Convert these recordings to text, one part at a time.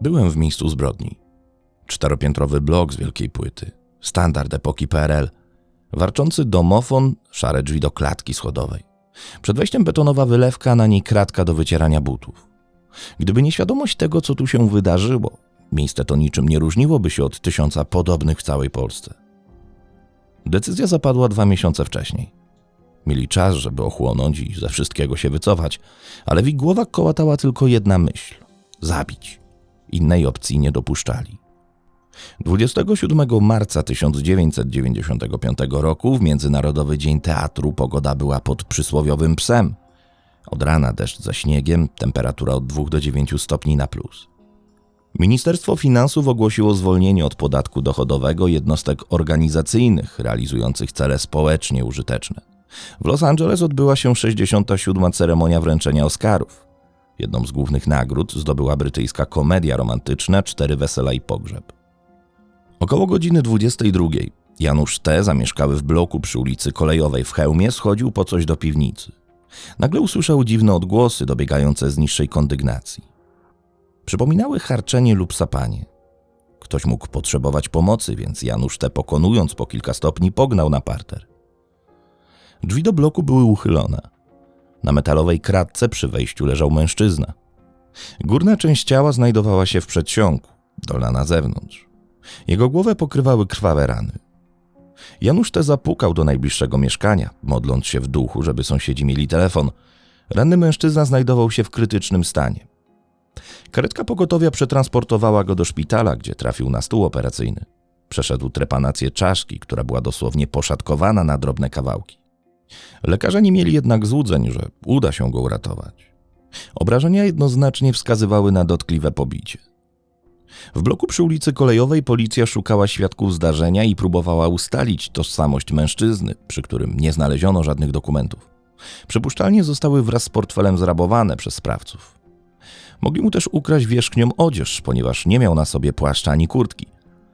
Byłem w miejscu zbrodni. Czteropiętrowy blok z wielkiej płyty, standard epoki PRL, warczący domofon, szare drzwi do klatki schodowej. Przed wejściem betonowa wylewka, na niej kratka do wycierania butów. Gdyby nie świadomość tego, co tu się wydarzyło, miejsce to niczym nie różniłoby się od tysiąca podobnych w całej Polsce. Decyzja zapadła dwa miesiące wcześniej. Mieli czas, żeby ochłonąć i ze wszystkiego się wycofać, ale w ich głowach kołatała tylko jedna myśl zabić. Innej opcji nie dopuszczali. 27 marca 1995 roku w Międzynarodowy Dzień Teatru pogoda była pod przysłowiowym psem. Od rana deszcz ze śniegiem, temperatura od 2 do 9 stopni na plus. Ministerstwo Finansów ogłosiło zwolnienie od podatku dochodowego jednostek organizacyjnych realizujących cele społecznie użyteczne. W Los Angeles odbyła się 67. ceremonia wręczenia Oscarów. Jedną z głównych nagród zdobyła brytyjska komedia romantyczna Cztery wesela i pogrzeb. Około godziny 22 Janusz T., zamieszkały w bloku przy ulicy Kolejowej w Chełmie, schodził po coś do piwnicy. Nagle usłyszał dziwne odgłosy dobiegające z niższej kondygnacji. Przypominały harczenie lub sapanie. Ktoś mógł potrzebować pomocy, więc Janusz T., pokonując po kilka stopni, pognał na parter. Drzwi do bloku były uchylone. Na metalowej kratce przy wejściu leżał mężczyzna. Górna część ciała znajdowała się w przedsionku, dolna na zewnątrz. Jego głowę pokrywały krwawe rany. Janusz te zapukał do najbliższego mieszkania, modląc się w duchu, żeby sąsiedzi mieli telefon. Ranny mężczyzna znajdował się w krytycznym stanie. Karetka pogotowia przetransportowała go do szpitala, gdzie trafił na stół operacyjny. Przeszedł trepanację czaszki, która była dosłownie poszatkowana na drobne kawałki. Lekarze nie mieli jednak złudzeń, że uda się go uratować. Obrażenia jednoznacznie wskazywały na dotkliwe pobicie. W bloku przy ulicy Kolejowej policja szukała świadków zdarzenia i próbowała ustalić tożsamość mężczyzny, przy którym nie znaleziono żadnych dokumentów. Przypuszczalnie zostały wraz z portfelem zrabowane przez sprawców. Mogli mu też ukraść wierzchnią odzież, ponieważ nie miał na sobie płaszcza ani kurtki.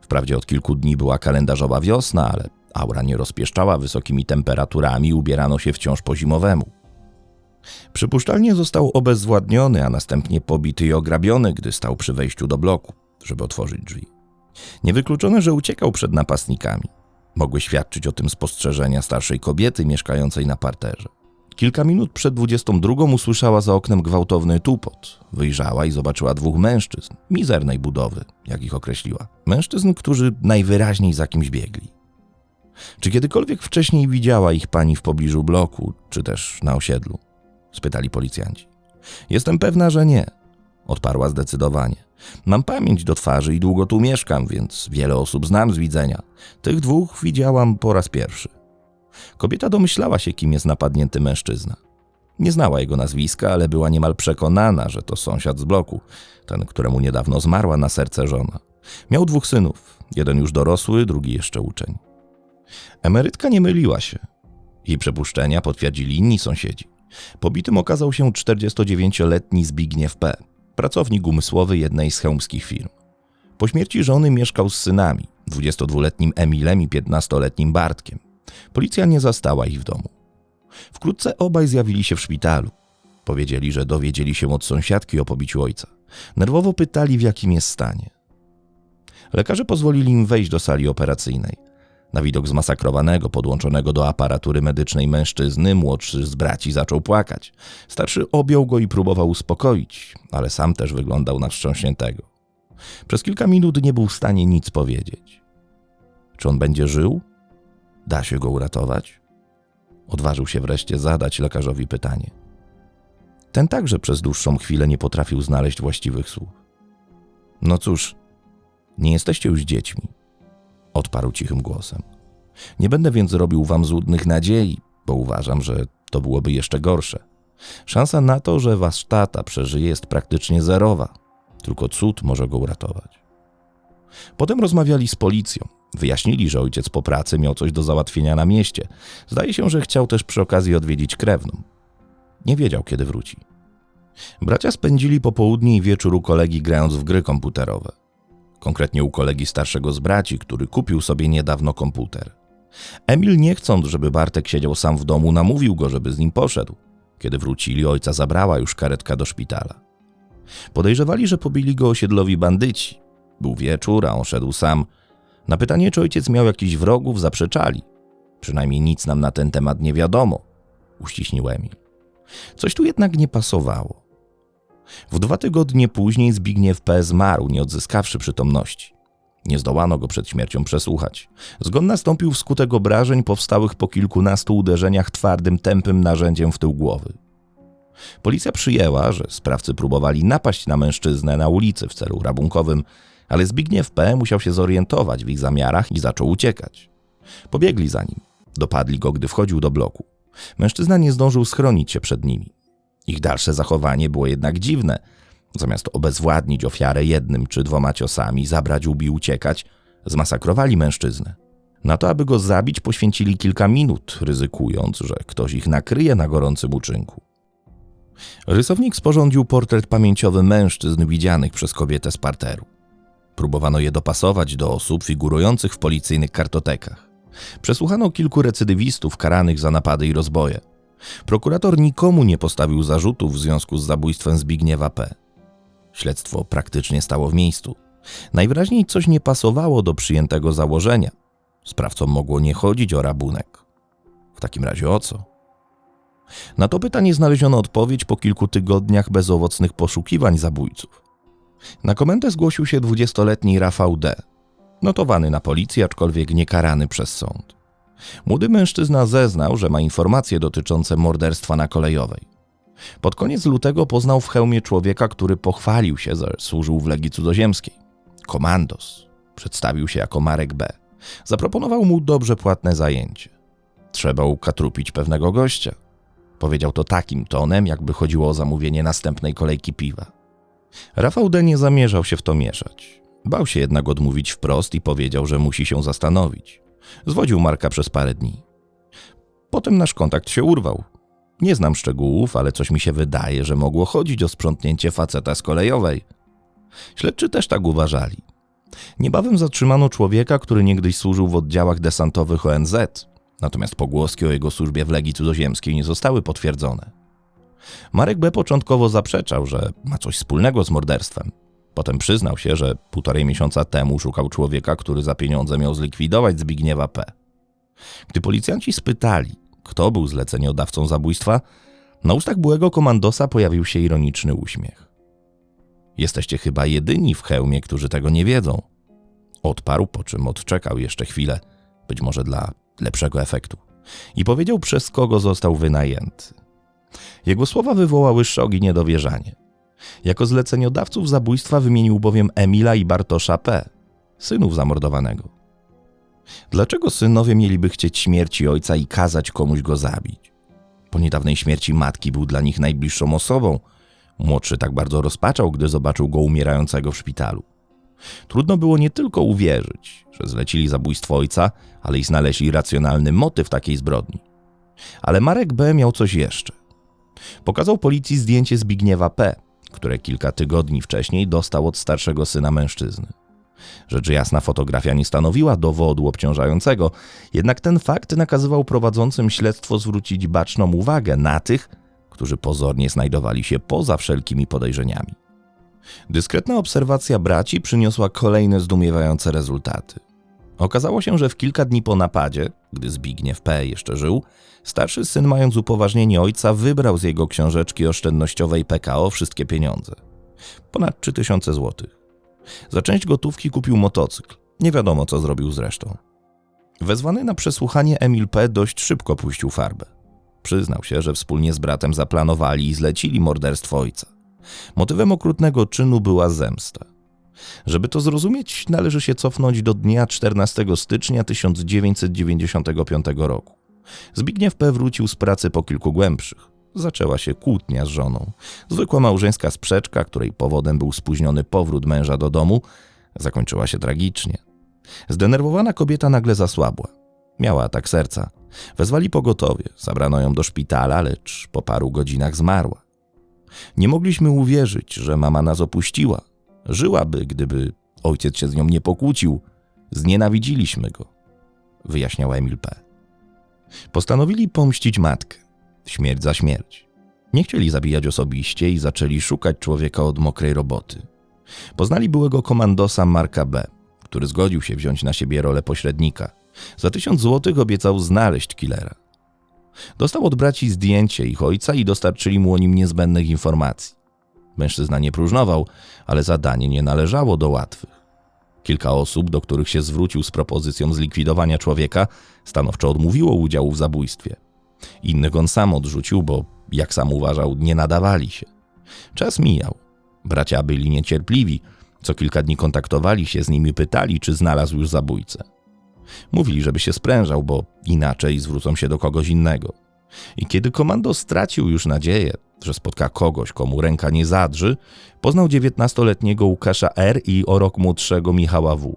Wprawdzie od kilku dni była kalendarzowa wiosna, ale aura nie rozpieszczała wysokimi temperaturami, ubierano się wciąż po zimowemu. Przypuszczalnie został obezwładniony, a następnie pobity i ograbiony, gdy stał przy wejściu do bloku, żeby otworzyć drzwi. Niewykluczone, że uciekał przed napastnikami. Mogły świadczyć o tym spostrzeżenia starszej kobiety mieszkającej na parterze. Kilka minut przed 22 usłyszała za oknem gwałtowny tupot. Wyjrzała i zobaczyła dwóch mężczyzn, mizernej budowy, jak ich określiła. Mężczyzn, którzy najwyraźniej za kimś biegli. Czy kiedykolwiek wcześniej widziała ich pani w pobliżu bloku, czy też na osiedlu? spytali policjanci. Jestem pewna, że nie, odparła zdecydowanie. Mam pamięć do twarzy i długo tu mieszkam, więc wiele osób znam z widzenia. Tych dwóch widziałam po raz pierwszy. Kobieta domyślała się, kim jest napadnięty mężczyzna. Nie znała jego nazwiska, ale była niemal przekonana, że to sąsiad z bloku, ten, któremu niedawno zmarła na serce żona. Miał dwóch synów, jeden już dorosły, drugi jeszcze uczeń. Emerytka nie myliła się. Jej przypuszczenia potwierdzili inni sąsiedzi. Pobitym okazał się 49-letni Zbigniew P., pracownik umysłowy jednej z chełmskich firm. Po śmierci żony mieszkał z synami, 22-letnim Emilem i 15-letnim Bartkiem. Policja nie zastała ich w domu. Wkrótce obaj zjawili się w szpitalu. Powiedzieli, że dowiedzieli się od sąsiadki o pobiciu ojca. Nerwowo pytali, w jakim jest stanie. Lekarze pozwolili im wejść do sali operacyjnej. Na widok zmasakrowanego, podłączonego do aparatury medycznej mężczyzny, młodszy z braci zaczął płakać. Starszy objął go i próbował uspokoić, ale sam też wyglądał na wstrząśniętego. Przez kilka minut nie był w stanie nic powiedzieć. Czy on będzie żył? Da się go uratować? Odważył się wreszcie zadać lekarzowi pytanie. Ten także przez dłuższą chwilę nie potrafił znaleźć właściwych słów. No cóż, nie jesteście już dziećmi odparł cichym głosem. Nie będę więc robił wam złudnych nadziei, bo uważam, że to byłoby jeszcze gorsze. Szansa na to, że wasz tata przeżyje, jest praktycznie zerowa. Tylko cud może go uratować. Potem rozmawiali z policją. Wyjaśnili, że ojciec po pracy miał coś do załatwienia na mieście. Zdaje się, że chciał też przy okazji odwiedzić krewną. Nie wiedział, kiedy wróci. Bracia spędzili popołudnie i wieczór u kolegi grając w gry komputerowe konkretnie u kolegi starszego z braci, który kupił sobie niedawno komputer. Emil, nie chcąc, żeby Bartek siedział sam w domu, namówił go, żeby z nim poszedł. Kiedy wrócili, ojca zabrała już karetka do szpitala. Podejrzewali, że pobili go osiedlowi bandyci. Był wieczór, a on szedł sam. Na pytanie, czy ojciec miał jakichś wrogów, zaprzeczali. Przynajmniej nic nam na ten temat nie wiadomo, uściśnił Emil. Coś tu jednak nie pasowało. W dwa tygodnie później Zbigniew P. zmarł, nie odzyskawszy przytomności. Nie zdołano go przed śmiercią przesłuchać. Zgon nastąpił wskutek obrażeń powstałych po kilkunastu uderzeniach twardym, tępym narzędziem w tył głowy. Policja przyjęła, że sprawcy próbowali napaść na mężczyznę na ulicy w celu rabunkowym, ale Zbigniew P. musiał się zorientować w ich zamiarach i zaczął uciekać. Pobiegli za nim. Dopadli go, gdy wchodził do bloku. Mężczyzna nie zdążył schronić się przed nimi. Ich dalsze zachowanie było jednak dziwne. Zamiast obezwładnić ofiarę jednym czy dwoma ciosami, zabrać łbi i uciekać, zmasakrowali mężczyznę. Na to, aby go zabić, poświęcili kilka minut, ryzykując, że ktoś ich nakryje na gorącym uczynku. Rysownik sporządził portret pamięciowy mężczyzn widzianych przez kobietę z parteru. Próbowano je dopasować do osób figurujących w policyjnych kartotekach. Przesłuchano kilku recydywistów karanych za napady i rozboje. Prokurator nikomu nie postawił zarzutów w związku z zabójstwem Zbigniewa P. Śledztwo praktycznie stało w miejscu. Najwyraźniej coś nie pasowało do przyjętego założenia. Sprawcom mogło nie chodzić o rabunek. W takim razie o co? Na to pytanie znaleziono odpowiedź po kilku tygodniach bezowocnych poszukiwań zabójców. Na komendę zgłosił się dwudziestoletni Rafał D., notowany na policji, aczkolwiek nie karany przez sąd. Młody mężczyzna zeznał, że ma informacje dotyczące morderstwa na kolejowej. Pod koniec lutego poznał w hełmie człowieka, który pochwalił się, że służył w Legii Cudzoziemskiej. Komandos. Przedstawił się jako Marek B. Zaproponował mu dobrze płatne zajęcie. Trzeba ukatrupić pewnego gościa. Powiedział to takim tonem, jakby chodziło o zamówienie następnej kolejki piwa. Rafał D. nie zamierzał się w to mieszać. Bał się jednak odmówić wprost i powiedział, że musi się zastanowić. Zwodził Marka przez parę dni. Potem nasz kontakt się urwał. Nie znam szczegółów, ale coś mi się wydaje, że mogło chodzić o sprzątnięcie faceta z kolejowej. Śledczy też tak uważali. Niebawem zatrzymano człowieka, który niegdyś służył w oddziałach desantowych ONZ, natomiast pogłoski o jego służbie w Legii Cudzoziemskiej nie zostały potwierdzone. Marek B. początkowo zaprzeczał, że ma coś wspólnego z morderstwem. Potem przyznał się, że półtorej miesiąca temu szukał człowieka, który za pieniądze miał zlikwidować Zbigniewa P. Gdy policjanci spytali, kto był zleceniodawcą zabójstwa, na ustach byłego komandosa pojawił się ironiczny uśmiech. Jesteście chyba jedyni w hełmie, którzy tego nie wiedzą. Odparł, po czym odczekał jeszcze chwilę, być może dla lepszego efektu, i powiedział, przez kogo został wynajęty. Jego słowa wywołały szok i niedowierzanie. Jako zleceniodawców zabójstwa wymienił bowiem Emila i Bartosza P., synów zamordowanego. Dlaczego synowie mieliby chcieć śmierci ojca i kazać komuś go zabić? Po niedawnej śmierci matki był dla nich najbliższą osobą. Młodszy tak bardzo rozpaczał, gdy zobaczył go umierającego w szpitalu. Trudno było nie tylko uwierzyć, że zlecili zabójstwo ojca, ale i znaleźli racjonalny motyw takiej zbrodni. Ale Marek B. miał coś jeszcze. Pokazał policji zdjęcie Zbigniewa P., które kilka tygodni wcześniej dostał od starszego syna mężczyzny. Rzecz jasna, fotografia nie stanowiła dowodu obciążającego, jednak ten fakt nakazywał prowadzącym śledztwo zwrócić baczną uwagę na tych, którzy pozornie znajdowali się poza wszelkimi podejrzeniami. Dyskretna obserwacja braci przyniosła kolejne zdumiewające rezultaty. Okazało się, że w kilka dni po napadzie, gdy Zbigniew P. jeszcze żył, starszy syn, mając upoważnienie ojca, wybrał z jego książeczki oszczędnościowej PKO wszystkie pieniądze. Ponad 3000 złotych. Za część gotówki kupił motocykl. Nie wiadomo, co zrobił z resztą. Wezwany na przesłuchanie Emil P. dość szybko puścił farbę. Przyznał się, że wspólnie z bratem zaplanowali i zlecili morderstwo ojca. Motywem okrutnego czynu była zemsta. Żeby to zrozumieć, należy się cofnąć do dnia 14 stycznia 1995 roku. Zbigniew P. wrócił z pracy po kilku głębszych. Zaczęła się kłótnia z żoną. Zwykła małżeńska sprzeczka, której powodem był spóźniony powrót męża do domu, zakończyła się tragicznie. Zdenerwowana kobieta nagle zasłabła. Miała atak serca. Wezwali pogotowie, zabrano ją do szpitala, lecz po paru godzinach zmarła. Nie mogliśmy uwierzyć, że mama nas opuściła. Żyłaby, gdyby ojciec się z nią nie pokłócił. Znienawidziliśmy go, wyjaśniał Emil P. Postanowili pomścić matkę. Śmierć za śmierć. Nie chcieli zabijać osobiście i zaczęli szukać człowieka od mokrej roboty. Poznali byłego komandosa Marka B., który zgodził się wziąć na siebie rolę pośrednika. Za tysiąc złotych obiecał znaleźć killera. Dostał od braci zdjęcie ich ojca i dostarczyli mu o nim niezbędnych informacji. Mężczyzna nie próżnował, ale zadanie nie należało do łatwych. Kilka osób, do których się zwrócił z propozycją zlikwidowania człowieka, stanowczo odmówiło udziału w zabójstwie. Innych on sam odrzucił, bo, jak sam uważał, nie nadawali się. Czas mijał. Bracia byli niecierpliwi. Co kilka dni kontaktowali się z nimi, pytali, czy znalazł już zabójcę. Mówili, żeby się sprężał, bo inaczej zwrócą się do kogoś innego. I kiedy komando stracił już nadzieję, że spotka kogoś, komu ręka nie zadrzy, poznał dziewiętnastoletniego Łukasza R. i o rok młodszego Michała W.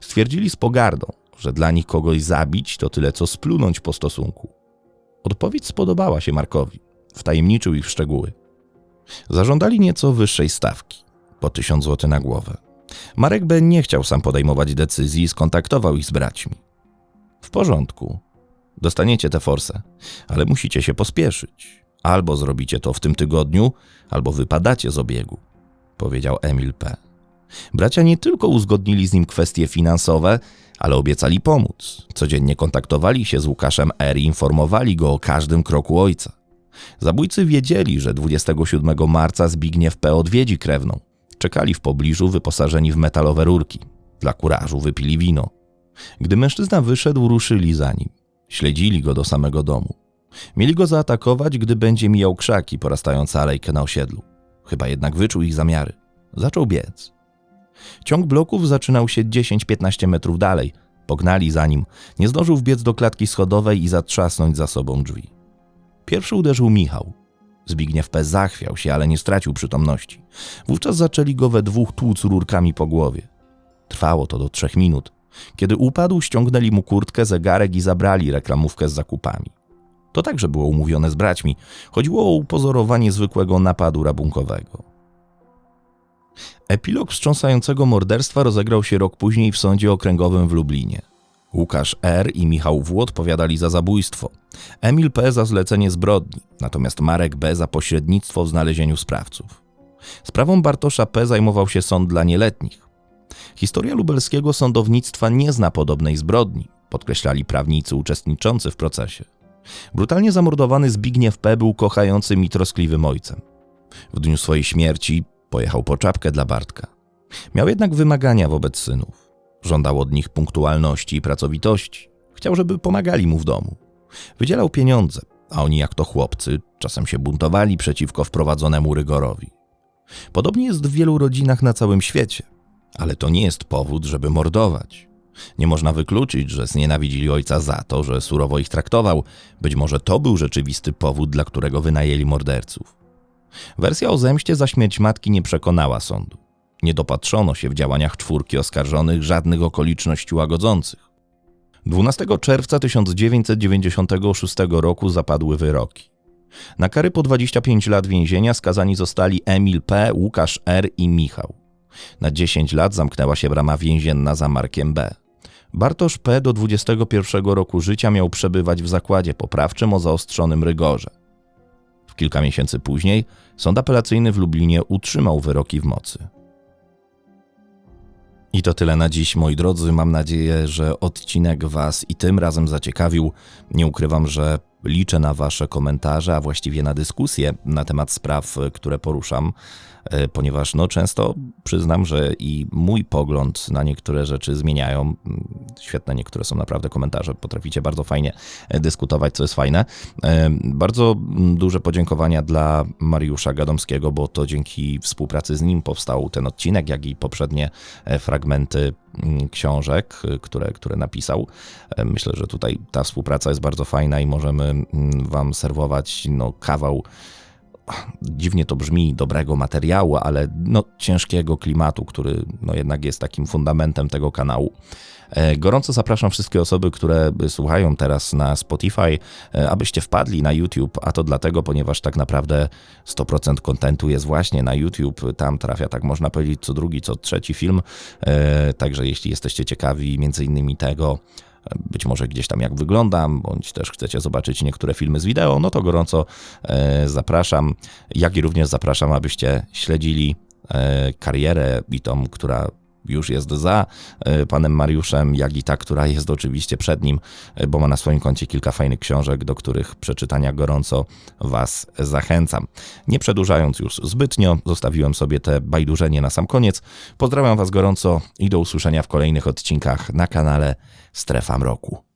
Stwierdzili z pogardą, że dla nich kogoś zabić to tyle co splunąć po stosunku. Odpowiedź spodobała się Markowi. Wtajemniczył ich w szczegóły. Zażądali nieco wyższej stawki, po tysiąc złotych na głowę. Marek B. nie chciał sam podejmować decyzji i skontaktował ich z braćmi. W porządku. Dostaniecie tę forsę, ale musicie się pospieszyć. Albo zrobicie to w tym tygodniu, albo wypadacie z obiegu, powiedział Emil P. Bracia nie tylko uzgodnili z nim kwestie finansowe, ale obiecali pomóc. Codziennie kontaktowali się z Łukaszem R. i informowali go o każdym kroku ojca. Zabójcy wiedzieli, że 27 marca Zbigniew P. odwiedzi krewną. Czekali w pobliżu wyposażeni w metalowe rurki. Dla kurażu wypili wino. Gdy mężczyzna wyszedł, ruszyli za nim. Śledzili go do samego domu. Mieli go zaatakować, gdy będzie mijał krzaki porastające alejkę na osiedlu. Chyba jednak wyczuł ich zamiary. Zaczął biec. Ciąg bloków zaczynał się 10-15 metrów dalej. Pognali za nim. Nie zdążył wbiec do klatki schodowej i zatrzasnąć za sobą drzwi. Pierwszy uderzył Michał. Zbigniew P. zachwiał się, ale nie stracił przytomności. Wówczas zaczęli go we dwóch tłuc rurkami po głowie. Trwało to do trzech minut. Kiedy upadł, ściągnęli mu kurtkę, zegarek i zabrali reklamówkę z zakupami. To także było umówione z braćmi. Chodziło o upozorowanie zwykłego napadu rabunkowego. Epilog wstrząsającego morderstwa rozegrał się rok później w sądzie okręgowym w Lublinie. Łukasz R. i Michał W. odpowiadali za zabójstwo, Emil P. za zlecenie zbrodni, natomiast Marek B. za pośrednictwo w znalezieniu sprawców. Sprawą Bartosza P. zajmował się sąd dla nieletnich. Historia lubelskiego sądownictwa nie zna podobnej zbrodni, podkreślali prawnicy uczestniczący w procesie. Brutalnie zamordowany Zbigniew P. był kochającym i troskliwym ojcem. W dniu swojej śmierci pojechał po czapkę dla Bartka. Miał jednak wymagania wobec synów. Żądał od nich punktualności i pracowitości. Chciał, żeby pomagali mu w domu. Wydzielał pieniądze, a oni, jak to chłopcy, czasem się buntowali przeciwko wprowadzonemu rygorowi. Podobnie jest w wielu rodzinach na całym świecie, ale to nie jest powód, żeby mordować. Nie można wykluczyć, że znienawidzili ojca za to, że surowo ich traktował. Być może to był rzeczywisty powód, dla którego wynajęli morderców. Wersja o zemście za śmierć matki nie przekonała sądu. Nie dopatrzono się w działaniach czwórki oskarżonych żadnych okoliczności łagodzących. 12 czerwca 1996 roku zapadły wyroki. Na kary po 25 lat więzienia skazani zostali Emil P., Łukasz R. i Michał. Na 10 lat zamknęła się brama więzienna za Markiem B. Bartosz P. do 21 roku życia miał przebywać w zakładzie poprawczym o zaostrzonym rygorze. W kilka miesięcy później sąd apelacyjny w Lublinie utrzymał wyroki w mocy. I to tyle na dziś, moi drodzy. Mam nadzieję, że odcinek Was i tym razem zaciekawił. Nie ukrywam, że liczę na Wasze komentarze, a właściwie na dyskusję na temat spraw, które poruszam. E, ponieważ no, często przyznam, że i mój pogląd na niektóre rzeczy zmieniają. Mm, świetne niektóre są naprawdę komentarze, potraficie bardzo fajnie e, dyskutować, co jest fajne. E, bardzo mm, duże podziękowania dla Mariusza Gadomskiego, bo to dzięki współpracy z nim powstał ten odcinek, jak i poprzednie fragmenty mm, książek, które, które napisał. Myślę, że tutaj ta współpraca jest bardzo fajna i możemy Wam serwować no, kawał dziwnie to brzmi, dobrego materiału, ale no, ciężkiego klimatu, który no, jednak jest takim fundamentem tego kanału. E, gorąco zapraszam wszystkie osoby, które słuchają teraz na Spotify, e, abyście wpadli na YouTube, a to dlatego, ponieważ tak naprawdę 100% kontentu jest właśnie na YouTube. Tam trafia, tak można powiedzieć, co drugi, co trzeci film. E, także jeśli jesteście ciekawi między innymi tego, być może gdzieś tam jak wyglądam, bądź też chcecie zobaczyć niektóre filmy z wideo, no to gorąco e, zapraszam. Jak i również zapraszam, abyście śledzili e, karierę i tą, która już jest za e, panem Mariuszem, jak i ta, która jest oczywiście przed nim, e, bo ma na swoim koncie kilka fajnych książek, do których przeczytania gorąco Was zachęcam. Nie przedłużając już zbytnio, zostawiłem sobie te bajdurzenie na sam koniec. Pozdrawiam Was gorąco i do usłyszenia w kolejnych odcinkach na kanale Strefa Mroku.